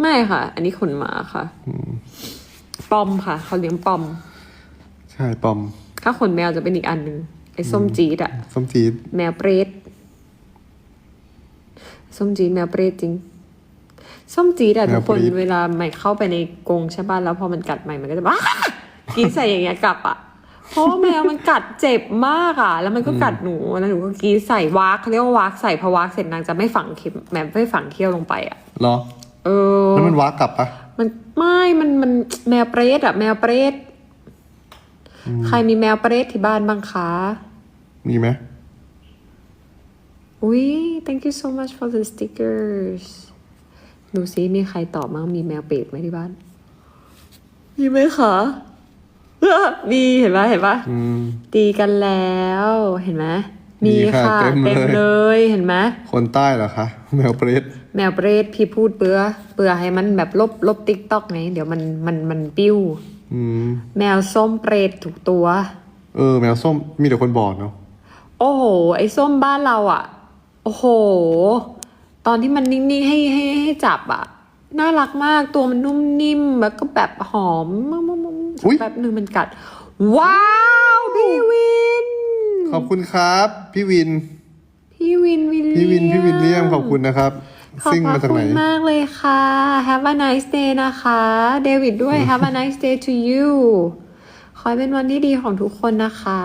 ไม่ค่ะ อันนี้ขนหมาค่ะปอมค่ะ เขาเลี้ยงปอม ใช่ปอม ถ้าขนแมวจะเป็นอีกอันหนึ่งไอ้ส้มจี๊ดอะส้มจี๊ดแมวเปรตส้มจี๊ดแมวเปรตจริงส้มจี๊ดอะทุกคนเวลาใหม่เข้าไปในกรงใช่ป่ะแล้วพอมันกัดใหม่มันก็จะบ้ากินใส่อย่างเงี้ยกลับอะเพราะว่าแมวมันกัดเจ็บมากอะแล้วมันก็กัดหนูแล้วหนูก็กรีดใส่วากเขาเรียกว่าวากใส่พอวากเสร็จนางจะไม่ฝังเข็มแมวไม่ฝังเขี้ยวลงไปอะเหรอ เออ แล้วมันว้ากลับปะมันไม่มันมันแมวเปรตอะแมวเปรตใครมีแมวเปรตที่บ้านบ้างคะมีไหมอุ้ย thank you so much for the stickers ดูซิมีใครตอบมั้งมีแมวเปรตไหมที่บ้าน มีไหมคะมีเห็นปะเห็นปะอืม ตีกันแล้วเห็นไหม มีมีค่ะค่ะเต็เต็มมเลยเลยเห็นไหมคนใต้เหรอคะแมวเปรตแมวเปรตพี่พูดเปื้อเปื้อให้มันแบบลบลบติ๊กต็อกไงเดี๋ยวมันมันมันปิ้วอืมแมวส้มเปรตถูกตัว เออ แมวส้มมีแต่คนบอกเนาะโอ้โห ไอ้ส้มบ้านเราอะ โอ้โห ตอนที่มันนิ่งๆให้ให้ให้จับอะน่ารักมากตัวมันนุ่มนิ่มแล้วก็แบบหอมสักแป๊บหนึ่งมันกัด ว้าวพี่วิน ขอบคุณครับ พี่วิน พี่วินวิลเลียมพี่วินพี่วินเลียมขอบคุณนะครับ ขอบซิ่งพมาระจากคุไหนณมากเลยค่ะ Have a nice day นะคะ เดวิดด้วย Have a nice day to you ขอให้เป็นวันที่ดีของทุกคนนะคะ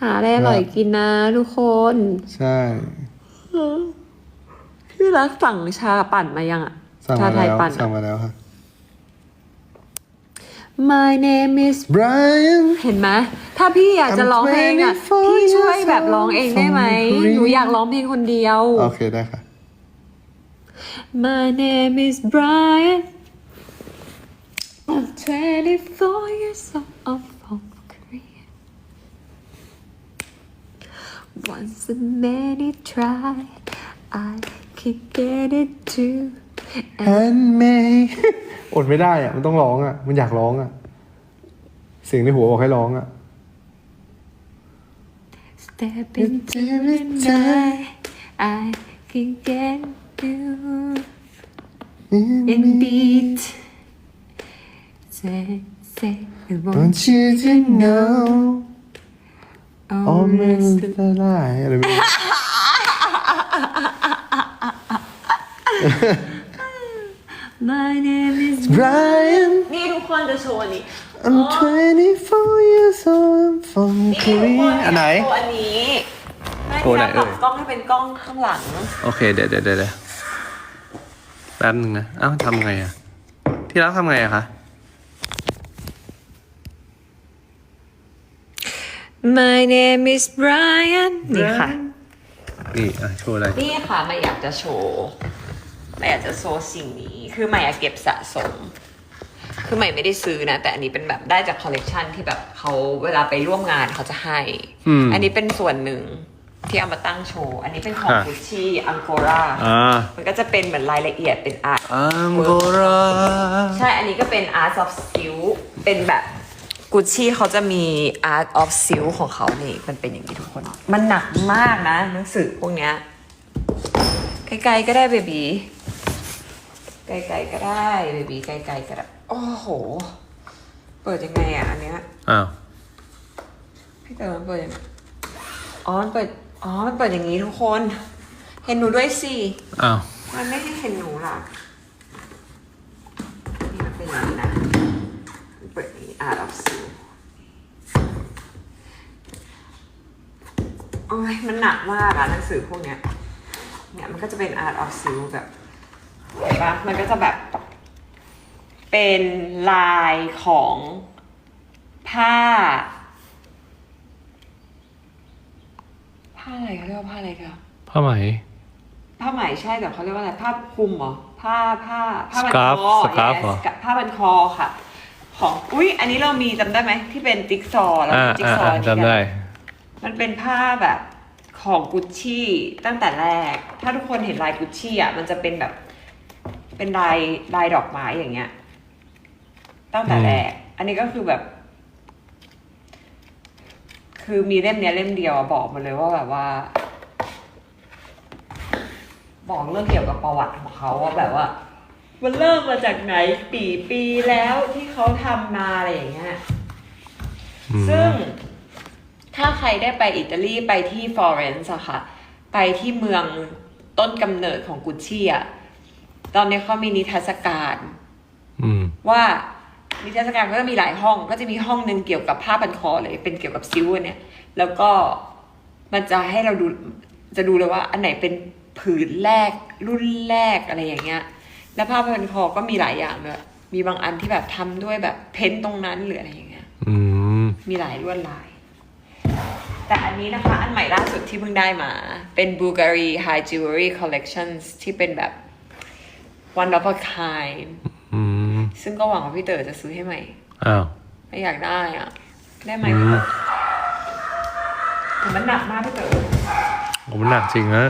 หาอะไรอร่อยกินนะทุกคน ใช่ พี่รักสั่งชาปั่นมายังอะสั่งชามาไทยแล้วปั่นสั่งอะมาแล้วค่ะ My name is Brian เห็นไหมถ้าพี่อยากจะ I'm ร้องเพลงอะ24พี่ช่วยแบบร้องเองได้ไหม years old หนูอยากร้องเพลงคนเดียว โอเคได้ค่ะ My name is Brian I'm 24 years old I'm from Korea Once a many try I can get it too and May อดไม่ได้อะ มันต้องร้องอะ มันอยากร้องอะ เสียงในหัวบอกให้ร้องอะ Step into the night I can get you in beat Say, say, I want want you to know all all my rest of the lie อะไรไม่รู้ My name is Brian นี่ทุกคนจะโชว์อันนี้ I'm 24 years old I'm from นี่ทุกคน Korea อันไหนโชว์อันนี้โชว์ไหนเอ่ยปรับกล้องให้เป็นกล้องข้างหลัง โอเค เดี๋ยวเดี๋ยวเดี๋ยวแป๊บนึงนะ เอ้าทำไงอะที่รักทำไงอะคะ My name is Brian นี่ค่ะ นี่ อะ โชว์อะไร นี่ค่ะไม่อยากจะโชว์ ไม่อยากจะโชว์สิ่งนี้ คือไม่อยากเก็บสะสม คือใหม่ไม่ได้ซื้อนะ แต่อันนี้เป็นแบบได้จากคอลเลกชันที่แบบเขาเวลาไปร่วมงานเขาจะให้ อืม อันนี้เป็นส่วนหนึ่งที่เอามาตั้งโชว์ อันนี้เป็นของอะกุชชี่อังโกราอ่ามันก็จะเป็นเหมือนรายละเอียดเป็นอาร์ต อังโกราใช่ อันนี้ก็เป็น Art of Silk เป็นแบบกุชชี่เขาจะมี Art of Silk ของเขานี่ มันเป็นอย่างนี้ทุกคน มันหนักมากนะหนังสือพวกเนี้ย ไกลๆก็ได้เบบี ไกลๆก็ได้เบบีไกลๆก็ได้โอ้โห เปิดยังไงอะอันเนี้ยอ้าว พี่เต๋อมันเปิดยังไงอ๋อมันเปิดอ๋อมันเปิดอย่างนี้ทุกคน เห็นหนูด้วยสิอ้าว มันไม่ให้เห็นหนูล่ะนี่มันเป็นอย่างนี้นะมันเปิดอย่างนี้อ่านออกสื่อโอ้ยมันหนักมากอะหนังสือพวกเนี้ยเนี่ยมันก็จะเป็น art of silk แบบ เห็นปะมันก็จะแบบ เป็นลายของผ้า ผ้าอะไรเขาเรียกว่าผ้าอะไรคะผ้าไหม ผ้าไหมใช่แต่เขาเรียกว่าอะไรผ้าคลุมเหรอผ้าผ้าผ้าบัน Scarf คอ Scarf yes เหรอผ้าบันคอค่ะ ของอุ้ยอันนี้เรามีจำได้ไหมที่เป็นจิ๊กซอว์เราอ่ามีจิ๊กอ่าซอว์อ่าอันนี้จำได้กันมันเป็นผ้าแบบของกุชชี่ตั้งแต่แรก ถ้าทุกคนเห็นลายกุชชี่อะมันจะเป็นแบบ เป็นลายลายดอกไม้อย่างเงี้ย ตั้งแต่แรก อันนี้ก็คือแบบ คือมีเล่มเนี้ยเล่มเดียวอะบอกมาเลยว่าแบบว่า บอกเรื่องเกี่ยวกับประวัติของเขาว่าแบบว่า มันเริ่มมาจากไหนปีปีแล้วที่เขาทำมาอะไรอย่างเงี้ยอืมซึ่งถ้าใครได้ไปอิตาลีไปที่ฟลอเรนซ์อะค่ะ ไปที่เมืองต้นกำเนิดของกุชชี่อะ ตอนนี้เขามีนิทรรศการอืมว่านิทรรศการก็จะมีหลายห้อง ก็จะมีห้องหนึ่งเกี่ยวกับผ้าพันคอเลย เป็นเกี่ยวกับซิวอันเนี่ย แล้วก็มันจะให้เราดูจะดูเลยว่า อันไหนเป็นผืนแรกรุ่นแรกอะไรอย่างเงี้ย แล้วผ้าพันคอก็มีหลายอย่างด้วยมีบางอันที่แบบทำด้วยแบบเพ้นท์ตรงนั้นหรืออะไรอย่างเงี้ยอืมมีหลายลวดลาย แต่อันนี้นะคะ อันใหม่ล่าสุดที่เพิ่งได้มา เป็น Bulgari High Jewelry Collections ที่เป็นแบบ one of a kind อืมซึ่งก็หวังว่าพี่เต๋อจะซื้อให้ใหม่อ้าวไม่อยากได้อะได้ไหมอืมแต่มันหนักมากพี่เต๋อผมนหนักจริงฮะ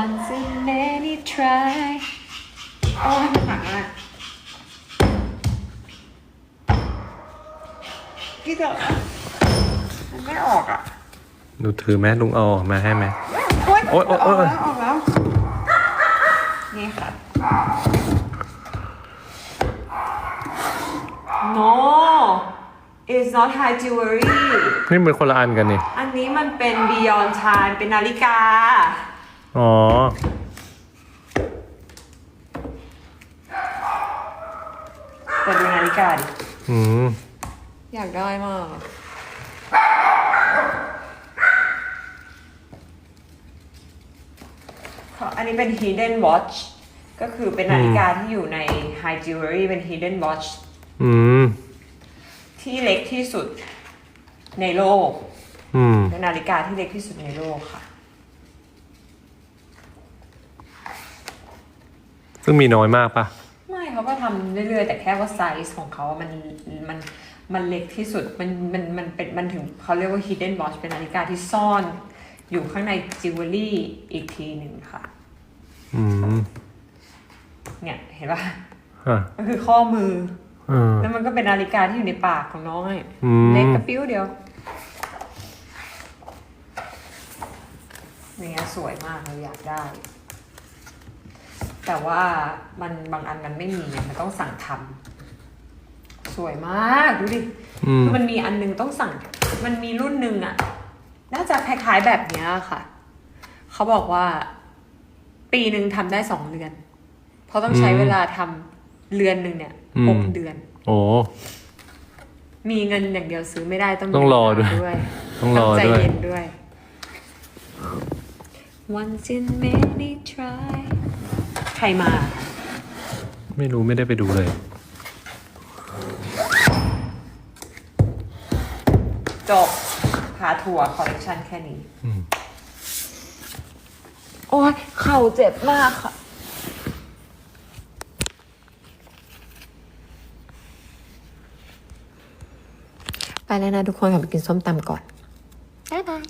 Once in many try โอ้ยมันหนักมากพี่เต๋อมันไม่ออกอะดูถือไหมลุงเอาออกมาให้ไหมโอ๊ยโอ๊ยโอ๊ยออกโอ๊แล้ยวออกแล้ว นี่ค่ะ no it's not high jewelry นี่มันคนละอันกันนี่ อันนี้มันเป็น beyond time เป็นนาฬิกา อ๋อ แต่ดูนาฬิกาดิ อืม อยากได้มากอะขออันนี้เป็น hidden watch ก็คือเป็นนาฬิกาที่อยู่ใน high jewelry เป็น hidden watch อืม ที่เล็กที่สุดในโลกอืม เป็นนาฬิกาที่เล็กที่สุดในโลกค่ะ ซึ่งมีน้อยมากปะไม่เขาก็ทำเรื่อยๆ แต่แค่ว่าไซส์ของเขามันมันมันเล็กที่สุดมันมันมันเป็นมันถึงเขาเรียกว่า hidden watch เป็นนาฬิกาที่ซ่อน อยู่ข้างในจิวเวลรี่อีกทีหนึ่งค่ะ อืมเนี่ยเห็นปะ อะก็คือข้อมือเออ แล้วมันก็เป็นนาฬิกาที่อยู่ในปากของน้องไงอืมเล็กกระปิ้วเดียวอย่างเงี้ยสวยมากเลยอยากได้ แต่ว่ามันบางอันมันไม่มีไงมันต้องสั่งทำสวยมากดูดิอืมคือมันมีอันนึงต้องสั่ง มันมีรุ่นหนึ่งอะน่าจะคล้ายๆแบบเนี้ยค่ะ เขาบอกว่า ปีหนึ่งทำได้สองเดือน เพราะต้องใช้เวลาทำ เรือนหนึ่งเนี่ยหกเดือน โอ้มีเงินอย่างเดียวซื้อไม่ได้ต้องมีต้องรอเวลาด้วยด้วย ต้องรอใจด้วยเย็นด้วย Once in many try ใครมา ไม่รู้ไม่ได้ไปดูเลย จบพาทัวร์คอลเลคชันแค่นี้อืมโอ้ยเข่าเจ็บมากค่ะ ไปแล้วนะทุกคนกลับไปกินส้มตำก่อนบ๊ายบาย